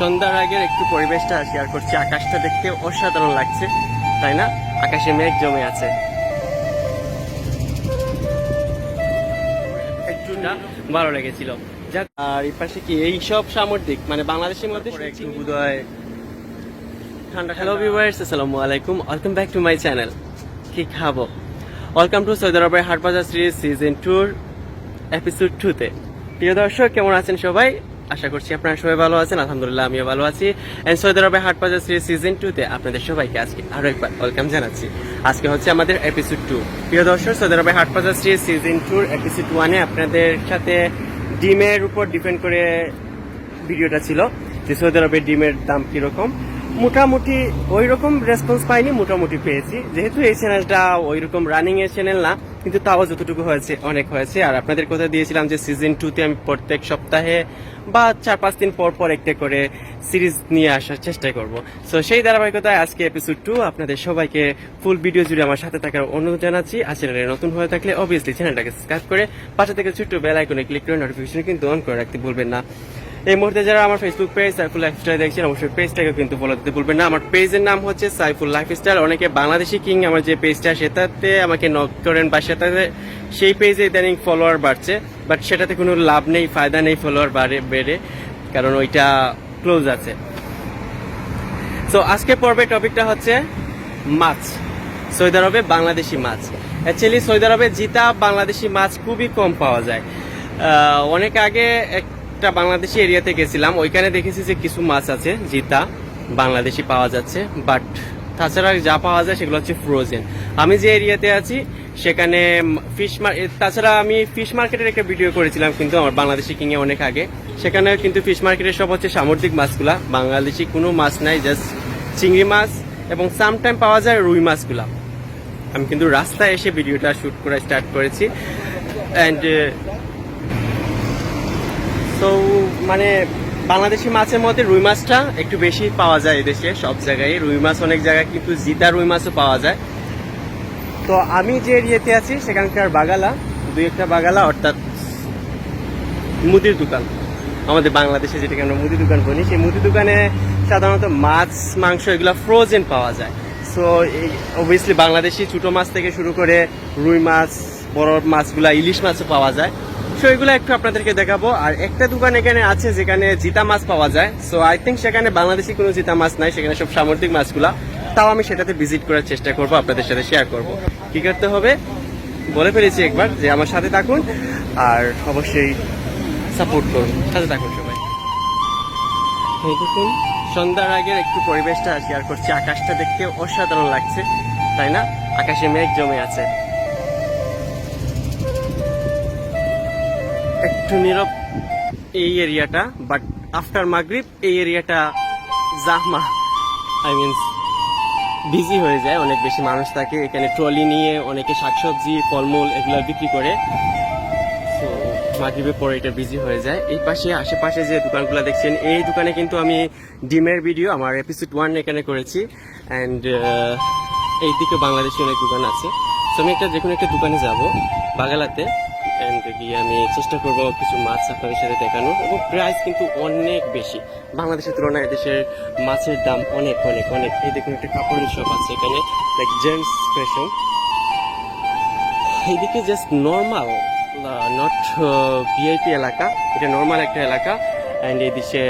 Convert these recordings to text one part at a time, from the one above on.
সন্ধ্যার আগের একটু পরিবেশটা শেয়ার করছি। আকাশটা দেখতে অসাধারণ লাগছে তাই না? আকাশে মেঘ জমে আছে। একটুটা ভালো লেগেছিল। আর এই পাশে কি এই সব সামুদ্রিক মানে বাংলাদেশের মধ্যে বোধহয় ঠান্ডা হ্যালো ভিউয়ার্স আসসালামু আলাইকুম। Welcome back to my channel কি খাব? ওয়েলকাম টু সৌদি আরবের হাটবাজার সিরিজ সিজন টুর এপিসোড টুতে প্রিয় দর্শক কেমন আছেন সবাই? আশা করছি আপনারা সবাই ভালো আছেন, আলহামদুলিল্লাহ আমিও ভালো আছি। এন্ড সৌদি হাট পাজার সিরিজ সিজন টুতে আপনাদের সবাইকে আজকে আরও একবার ওয়েলকাম জানাচ্ছি। আজকে হচ্ছে আমাদের এপিসোড টু প্রিয় দর্শক সৌদি হাট পাজার সিরিজ সিজন টুর এপিসোড ওয়ানে আপনাদের সাথে ডিমের উপর ডিপেন্ড করে ভিডিওটা ছিল যে সৌদি আরবের ডিমের দাম কীরকম। মোটামুটি ওই রকম রেসপন্স পাইনি, মোটামুটি পেয়েছি। যেহেতু এই চ্যানেলটা ওই রকম রানিং এর চ্যানেল না, কিন্তু তাও যতটুকু হয়েছে, অনেক হয়েছে। আর আপনাদের কথা দিয়েছিলাম যে সিজন টুতে আমি প্রত্যেক সপ্তাহে বা চার পাঁচ দিন পর পর একটা করে সিরিজ নিয়ে আসার চেষ্টা করব। সো সেই ধারাবাহিকতায় আজকে এপিসোড টু আপনাদের সবাইকে ফুল ভিডিও জুড়ে আমার সাথে থাকার অনুরোধ জানাচ্ছি। আর চ্যানেলে নতুন হয়ে থাকলে অবভিয়াসলি চ্যানেলটাকে সাবস্ক্রাইব করে পাশে থেকে ছোট্ট বেল আইকনে ক্লিক করে নোটিফিকেশন কিন্তু অন করে রাখতে ভুলবেন না। এই মুহূর্তে যারা আমার ফেসবুক পেজ সাইফুল লাইফস্টাইল দেখছেন, অবশ্যই পেজটাকে কিন্তু ফলো দিতে ভুলবেন না। আমার পেজের নাম হচ্ছে সাইফুল লাইফস্টাইল অনেকে বাংলাদেশি কিং আমার যে পেজটা সেটাতে আমাকে নক করেন বা সেটাতে সেই পেজে ইদানিং ফলোয়ার বাড়ছে। বাট সেটাতে কোনো লাভ নেই, ফায়দা নেই ফলোয়ার বাড়ে, বেড়ে, কারণ ওইটা ক্লোজ আছে। সো আজকে পর্বে টপিকটা হচ্ছে মাছ, সৌদি আরবে বাংলাদেশি মাছ। অ্যাকচুয়ালি সৌদি আরবে জিতা বাংলাদেশি মাছ খুবই কম পাওয়া যায়। অনেক আগে একটা বাংলাদেশি এরিয়াতে গেছিলাম, ওইখানে দেখেছি যে কিছু মাছ আছে, জিতা, বাংলাদেশি পাওয়া যাচ্ছে, বাট তাছাড়া যা পাওয়া যায় সেগুলো হচ্ছে ফ্রোজেন আমি যে এরিয়াতে আছি, সেখানে ফিশ মার্কেট তাছাড়া আমি ফিশ মার্কেটের একটা ভিডিও করেছিলাম কিন্তু আমার বাংলাদেশি কিংয়ে অনেক আগে। সেখানে কিন্তু ফিশ মার্কেটের সব হচ্ছে সামুদ্রিক মাছগুলা, বাংলাদেশি কোনো মাছ নাই জাস্ট চিংড়ি মাছ এবং সামটাইম পাওয়া যায় রুই মাছগুলা। আমি কিন্তু রাস্তায় এসে ভিডিওটা শুট করা স্টার্ট করেছি। অ্যান্ড মানে বাংলাদেশি মাছের মধ্যে রুই মাছটা একটু বেশি পাওয়া যায় এদেশে, সব জায়গায়। রুই মাছ অনেক জায়গায় কিন্তু জিতা রুই মাছও পাওয়া যায়। তো আমি যে এরিয়াতে আছি, সেখানকার বাগালা, দুই একটা বাগালা, অর্থাৎ মুদির দোকান। আমাদের বাংলাদেশে যেটাকে আমরা মুদি দোকান বলি, সেই মুদি দোকানে সাধারণত মাছ, মাংস এগুলো ফ্রোজেন পাওয়া যায়। সো এই অবভিয়াসলি বাংলাদেশি ছোটো মাছ থেকে শুরু করে রুই মাছ, বড় মাছগুলা ইলিশ মাছও পাওয়া যায়। সো একটু আপনাদেরকে দেখাবো। আর একটা দোকান এখানে আছে যেখানে জিতা মাছ পাওয়া যায়। সো আই থিঙ্ক সেখানে বাংলাদেশি কোনো জিতা মাছ নাই, সেখানে সব সামুদ্রিক মাছগুলা। তাও আমি সেটাতে ভিজিট করার চেষ্টা করব, আপনাদের সাথে শেয়ার করব। কি করতে হবে? বলে ফেলেছি একবার যে আমার সাথে থাকুন আর অবশ্যই সাপোর্ট করুন। সাথে থাকুন সবাই। দেখুন, সন্ধ্যার আগের একটু পরিবেশটা শেয়ার করছি। আকাশটা দেখতে অসাধারণ লাগছে, তাই না? আকাশে মেঘ জমে আছে। একটু নীরব এই এরিয়াটা বাট আফটার মাগরিব এই এরিয়াটা জাহমা আই মিনস বিজি হয়ে যায়, অনেক বেশি মানুষ থাকে, এখানে ট্রলি নিয়ে অনেকে শাকসবজি, ফলমূল এগুলো বিক্রি করে। তো পরে এটা বিজি হয়ে যায়। এই পাশে, আশেপাশে যে দোকানগুলো দেখছেন, এই দোকানে কিন্তু আমি ডিমের ভিডিও আমার এপিসোড ওয়ান এখানে করেছি। অ্যান্ড এই দিকে বাংলাদেশি অনেক দোকান আছে। তো আমি একটা যে কোনো একটা দোকানে যাব, বাগালাতে। অ্যান্ড গিয়ে আমি চেষ্টা করব কিছু মাছ আপনাদের সাথে দেখানো এবং প্রাইস কিন্তু অনেক বেশি। বাংলাদেশের তুলনায় দেশের মাছের দাম অনেক অনেক অনেক। এই দেখুন একটা কাপড়ের শপ আছে এখানে লাইক জেন্টস ফ্যাশন এইদিকে জাস্ট নর্মাল নট ভিআইপি এলাকা, এটা নর্মাল একটা এলাকা। অ্যান্ড এই দিকে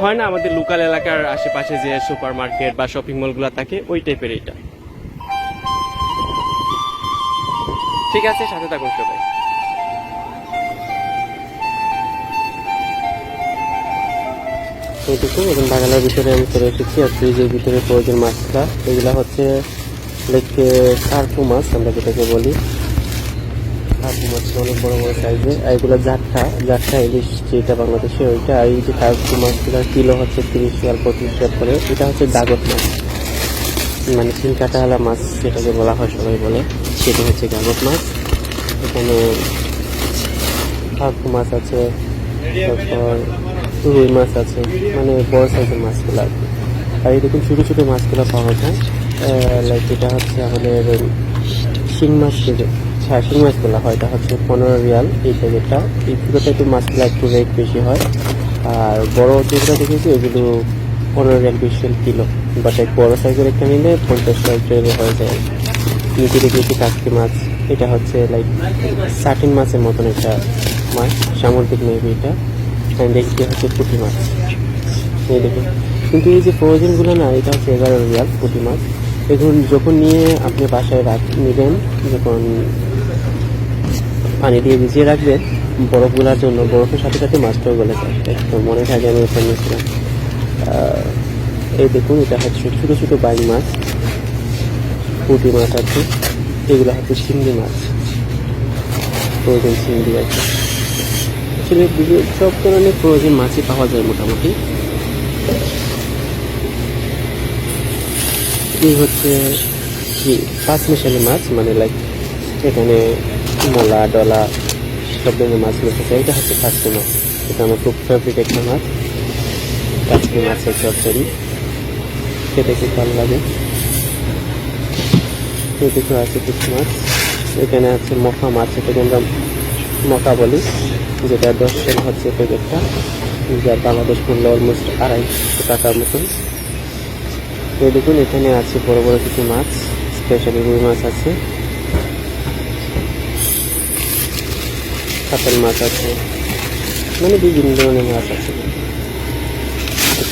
হয় না আমাদের লোকাল এলাকার আশেপাশে যে সুপার মার্কেট বা শপিং মলগুলো থাকে, ওই টাইপের এটা ঠিক আছে, সাথে থাকুন সবাই। এবং বাগানের ভিতরে আমি চলে এসেছি আর ফ্রিজের ভিতরে প্রয়োজন মাছটা। এগুলা হচ্ছে লাইক কার্পু মাছ, আমরা যেটাকে বলি। কার্পু মাছ অনেক বড় বড় সাইজে আর এগুলো জাটকা জাটকা ইলিশ যেটা বাংলাদেশে ওইটা, আর এই যে কার্পু মাছগুলোর কিলো হচ্ছে তিরিশ আর পঁচিশ টাকা করে। এটা হচ্ছে দাগত মাছ। মানে তিন কাটাওয়ালা মাছ, যেটাকে বলা হয় সবাই বলে। সেটা হচ্ছে গাগত মাছ। এখানে কার্পু মাছ আছে, তারপর রুই মাছ আছে মানে বড় সাইজের মাছগুলো আর কি। আর দেখুন ছোটো ছোটো মাছগুলো পাওয়া যায়। লাইক এটা হচ্ছে আমাদের শিং মাছ হ্যাঁ শিং মাছগুলো হয়, এটা হচ্ছে পনেরো রিয়াল এই প্যাকেটটা। এই ছোটো টাইপের মাছগুলো একটু রেট বেশি হয়। আর বড় যেগুলো দেখেছি ওগুলো পনেরো রিয়াল বিশ রিয়াল কিলো। বাট এক বড় সাইজের একটা নিলে পঞ্চাশ রিয়াল হয়ে যায়। নিচে দেখেছি কাজকি মাছ। এটা হচ্ছে লাইক সাটিন মাছের মতন একটা মাছ, সামুদ্রিক মেবি এটা আমি দেখছি হচ্ছে পুঁটি মাছ। এই দেখুন। কিন্তু এই যে প্রয়োজনগুলো না, এটা হচ্ছে এগারো রিয়াল পুঁটি মাছ। এখন যখন নিয়ে আপনি বাসায় রাখ, নেবেন, যখন পানি দিয়ে ভিজিয়ে রাখবেন, বরফগুলার জন্য, বরফের সাথে সাথে মাছটাও গলে যায়। একদম মনে থাকে আমি ওখানে এই দেখুন, এটা হচ্ছে ছোটো ছোটো বাইং মাছ। পুঁটি মাছ আছে, এগুলো হচ্ছে চিংড়ি মাছ। প্রয়োজন চিংড়ি আছে। আসলে সব ধরনের প্রয়োজন মাছই পাওয়া যায় মোটামুটি। এই হচ্ছে কি পাঁচ মিশালি মাছ মানে লাইক এখানে মোলা, ডলা, সব ধরনের মাছ মিশেছে এটা হচ্ছে কাজকি মাছ। এটা আমার খুব ফেভারিট একটা মাছ। কাজকি মাছের চচ্চড়ি খেতে খুব ভালো লাগে। এদিকে আছে, কিছু মাছ এখানে আছে মখা মাছ, এটাকে আমরা মখা বলি, যেটা দশ সেল হচ্ছে প্যাকেটটা যার বাংলাদেশ মূল্য অলমোস্ট আড়াইশো টাকার মতন। তো দেখুন, এখানে আছে বড় বড় কিছু মাছ স্পেশালি রুই মাছ আছে। কাতল মাছ আছে মানে বিভিন্ন ধরনের মাছ আছে।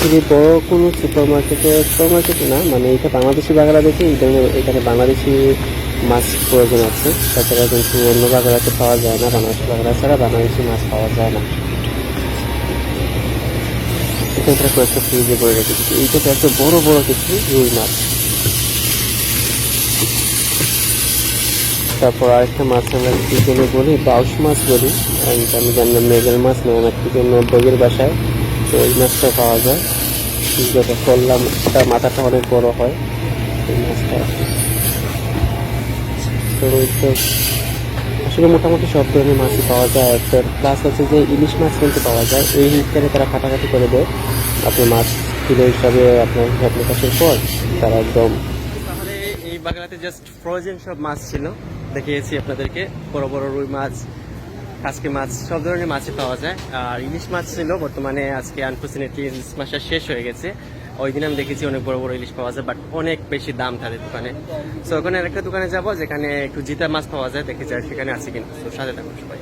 অ্যাকচুয়ালি বড় কোনো সুপার মার্কেটে সুপার মার্কেটে না মানে এটা বাংলাদেশি দেখে এই এখানে বাংলাদেশি মাছ প্রয়োজন আছে। তাছাড়া কিন্তু অন্য বাগড়াতে পাওয়া যায় না, বাংলাদেশি বাগড়া ছাড়া বাংলাদেশি মাছ পাওয়া যায় না। এখানটা কয়েকটা ফ্রিজে করে রেখেছি এত বড় বড় কিছু রুই মাছ। তারপর আরেকটা মাছ আমরা চিকেনে বলি বাউস মাছ বলি। আমি জানলাম মেঘেল মাছ না আমার থেকে বইয়ের বাসায়। তো এই মাছটা পাওয়া যায়। যেটা করলাম তার মাথাটা অনেক বড় হয়। এই মাছটা। তো আসলে মোটামুটি সব ধরনের মাছই পাওয়া যায়। একটা প্লাস আছে যে ইলিশ মাছ কিন্তু পাওয়া যায়। এই হিসাবে তারা কাটাকাটি করে দেয়। আপনি মাছ কিলো হিসাবে আপনার হিসাব নিকাশের পর তারা একদম তাহলে এই বাগলাতে জাস্ট ফ্রোজেন সব মাছ ছিল। দেখিয়েছি আপনাদেরকে। বড় বড় রুই মাছ কাজকে মাছ, সব ধরনের মাছই পাওয়া যায়। আর ইলিশ মাছ ছিল, বর্তমানে আজকে আনফর্চুনেটলি ইলিশ মাছটা শেষ হয়ে গেছে। ওই দিন আমি দেখেছি অনেক বড় বড় ইলিশ পাওয়া যায় বাট অনেক বেশি দাম তাদের দোকানে। সো ওখানে আরেকটা দোকানে যাব, যেখানে একটু জিতা মাছ পাওয়া যায়, দেখে যায় সেখানে আছে কিন্তু তো সাথে থাকুন সবাই।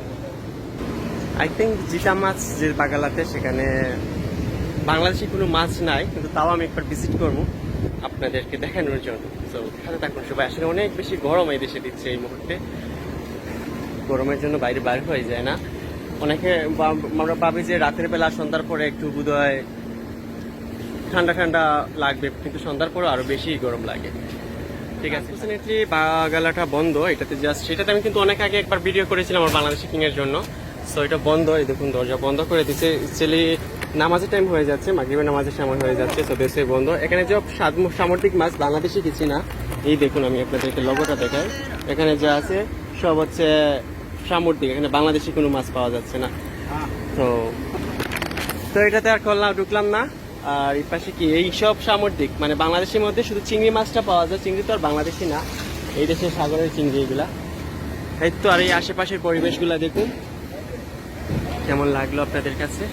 আই থিঙ্ক জিতা মাছ যে বাগালাতে, সেখানে বাংলাদেশি কোনো মাছ নাই, কিন্তু তাও আমি একবার ভিজিট করব আপনাদেরকে দেখানোর জন্য। তো সাথে থাকুন সবাই। আসলে অনেক বেশি গরম এই দেশে দিচ্ছে এই মুহূর্তে। গরমের জন্য বাইরে বাইর হয়ে যায় না। অনেকে আমরা ভাবি যে রাতের বেলা সন্ধ্যার পরে একটু বোধহয় ঠান্ডা ঠান্ডা লাগবে, কিন্তু সন্ধ্যার পরে আরও বেশি গরম লাগে। ঠিক আছে আনফর্চুনেটলি বাগালাটা বন্ধ, এটাতে জাস্ট সেটাতে আমি কিন্তু অনেক আগে একবার ভিডিও করেছিলাম আমার বাংলাদেশি কিং এর জন্য। সো এটা বন্ধ, এই দেখুন দরজা বন্ধ করে দিচ্ছে অ্যাকচুয়ালি নামাজের টাইম হয়ে যাচ্ছে, মাগরিবের নামাজের সময় হয়ে যাচ্ছে সো দেশে বন্ধ। এখানে যে সামুদ্রিক মাছ, বাংলাদেশি কিছু না। এই দেখুন আমি আপনাদেরকে লগোটা দেখাই। এখানে যা আছে, সব হচ্ছে সামুদ্রিক এখানে বাংলাদেশি কোনো মাছ পাওয়া যাচ্ছে না। তো তো এটাতে আর করলাম ঢুকলাম না। আর এই পাশে কি এই সব সামুদ্রিক মানে বাংলাদেশের মধ্যে শুধু চিংড়ি মাছটা পাওয়া যায় চিংড়ি তো আর বাংলাদেশি না। এই দেশের সাগরের চিংড়ি এগুলা। এই তো আর এই আশেপাশের পরিবেশগুলা দেখুন। কেমন লাগল আপনাদের কাছে?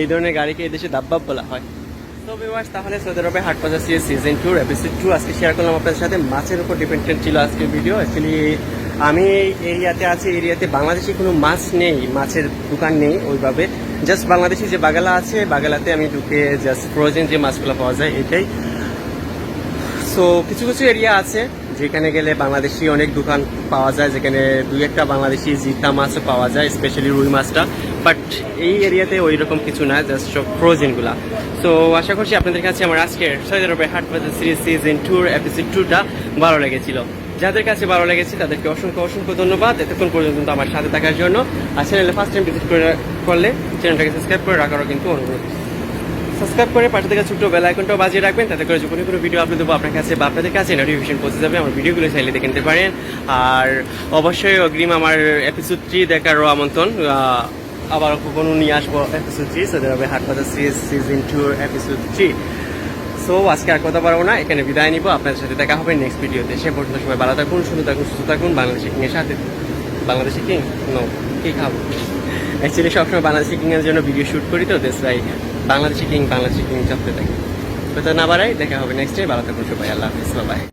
এই ধরনের গাড়িকে এই দেশে দাব্বাব বলা হয়। তো ভিউয়ার্স তাহলে সৌদি আরবে হাট বাজার সিএস সিজন টু এপিসোড টু আজকে শেয়ার করলাম আপনাদের সাথে। মাছের উপর ডিপেন্ডেন্ট ছিল আজকের ভিডিও অ্যাকচুয়ালি আমি এই এরিয়াতে আছি এরিয়াতে বাংলাদেশি কোনো মাছ নেই, মাছের দোকান নেই ওইভাবে। জাস্ট বাংলাদেশি যে বাগালা আছে, বাগালাতে আমি ঢুকে জাস্ট ফ্রোজেন যে মাছগুলো পাওয়া যায় এটাই। সো কিছু কিছু এরিয়া আছে, যেখানে গেলে বাংলাদেশি অনেক দোকান পাওয়া যায়, যেখানে দুই একটা বাংলাদেশি জিতা মাছও পাওয়া যায় স্পেশালি রুই মাছটা। বাট এই এরিয়াতে ওই রকম কিছু না জাস্ট সব ফ্রোজেনগুলা সো আশা করছি আপনাদের কাছে আমার আজকের সৈয়দ আরবের হাট বাজার সিরিজ সিজন টুর এপিসোড টুটা ভালো লেগেছিল। যাদের কাছে ভালো লেগেছে, তাদেরকে অসংখ্য অসংখ্য ধন্যবাদ। এতক্ষণ পর্যন্ত আমার সাথে থাকার জন্য। আর চ্যানেলে ফার্স্ট টাইম ভিজিট করে করলে চ্যানেলটাকে সাবস্ক্রাইব করে রাখারও কিন্তু অনুরোধ। সাবস্ক্রাইব করে পাশে থেকে ছোট্ট বেল আইকনটাও বাজিয়ে রাখবেন। তাতে করে যখন কোনো ভিডিও আপলোড দেবো আপনার কাছে বা আপনাদের কাছে নোটিফিকেশন পৌঁছে যাবে। আমার ভিডিওগুলো চাইলে দেখে নিতে পারেন। আর অবশ্যই অগ্রিম আমার এপিসোড থ্রি দেখারও আমন্ত্রণ। আবার কখনো নিয়ে আসব এপিসোড থ্রি সৌদি আরবে হাট সিরিজ সিজন টুর এপিসোড থ্রি সো আজকে আর কথা পারব না। এখানে বিদায় নিব। আপনাদের সাথে দেখা হবে নেক্সট ভিডিওতে সে পর্যন্ত সবাই ভালো থাকুন সুন্দর থাকুন, সুস্থ থাকুন। বাংলাদেশি কিংয়ের সাথে বাংলাদেশি কিং নো কি খাব? অ্যাকচুয়ালি সবসময় বাংলাদেশি কিংয়ের জন্য ভিডিও শ্যুট করি তো দেশ রাই বাংলাদেশি কিং বাংলাদেশি কিং চাপতে থাকি। তো না বাড়াই, দেখা হবে নেক্সট ডে ভালো থাকুন সবাই। আল্লাহ হাফিজ। বাই